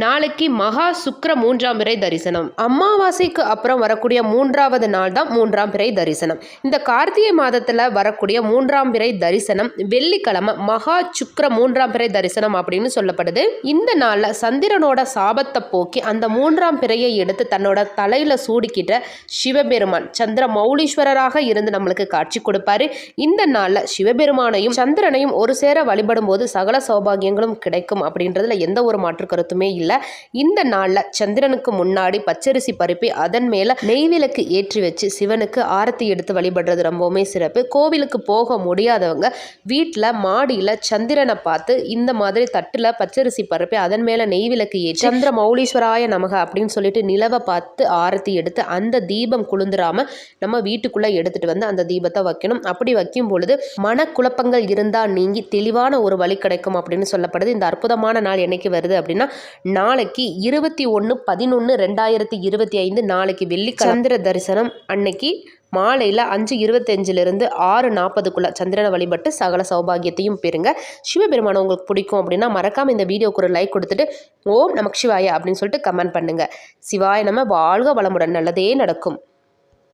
நாளைக்கு மகா சுக்கர மூன்றாம் பிறை தரிசனம். அமாவாசைக்கு அப்புறம் வரக்கூடிய மூன்றாவது நாள் தான் மூன்றாம் பிறை தரிசனம். இந்த கார்த்திகை மாதத்தில் வரக்கூடிய மூன்றாம் பிறை தரிசனம் வெள்ளிக்கிழமை மகா சுக்கர மூன்றாம் பிறை தரிசனம் அப்படின்னு சொல்லப்படுது. இந்த நாளில் சந்திரனோட சாபத்தை போக்கி அந்த மூன்றாம் பிறையை எடுத்து தன்னோட தலையில் சூடிக்கிட்ட சிவபெருமான் சந்திர மௌலீஸ்வரராக இருந்து நம்மளுக்கு காட்சி கொடுப்பாரு. இந்த நாளில் சிவபெருமானையும் சந்திரனையும் ஒரு சேர வழிபடும் போது சகல சௌபாகியங்களும் கிடைக்கும் அப்படின்றதுல எந்த ஒரு மாற்று கருத்துமே இல்லை. இந்த நாளில் சந்திரனுக்கு முன்னாடி பச்சரிசி பருப்பி அதன் மேலே நெய்விளக்கு ஏற்றி வச்சு சிவனுக்கு ஆரத்தி எடுத்து வழிபடுறது ரொம்பவுமே சிறப்பு. கோவிலுக்கு போக முடியாதவங்க வீட்டில் மாடியில் சந்திரனை பார்த்து இந்த மாதிரி தட்டில் பச்சரிசி பருப்பி அதன் மேலே நெய்விளக்கு ஏற்றி சந்திர மௌலீஸ்வராய நமக அப்படின்னு சொல்லிட்டு நிலவை பார்த்து ஆரத்தி எடுத்து அந்த தீபம் குளிந்துராம நம்ம வீட்டுக்குள்ளே எடுத்துகிட்டு வந்து அந்த தீபத்தை வைக்கணும். அப்படி வைக்கும் பொழுது மனக்குழப்பங்கள் இருந்தால் நீங்கி தெளிவான ஒரு வழி கிடைக்கும் அப்படின்னு சொல்லப்படுது. இந்த அற்புதமான நாள் என்னைக்கு வருது அப்படின்னா நாளைக்கு இருபத்தி ஒன்று பதினொன்று ரெண்டாயிரத்தி இருபத்தி ஐந்து நாளைக்கு வெள்ளி சந்திர தரிசனம் அன்னைக்கு மாலையில் அஞ்சு இருபத்தஞ்சிலிருந்து ஆறு நாற்பதுக்குள்ளே சந்திரனை வழிபட்டு சகல சௌபாகியத்தையும் பெறுங்க. சிவபெருமானை உங்களுக்கு பிடிக்கும் அப்படின்னா மறக்காமல் இந்த வீடியோக்கு ஒரு லைக் கொடுத்துட்டு ஓம் நமக்கு சிவாய அப்படின்னு சொல்லிட்டு கமெண்ட் பண்ணுங்கள் சிவாய நம்ம வாழ்க வளமுடன் நல்லதே நடக்கும்.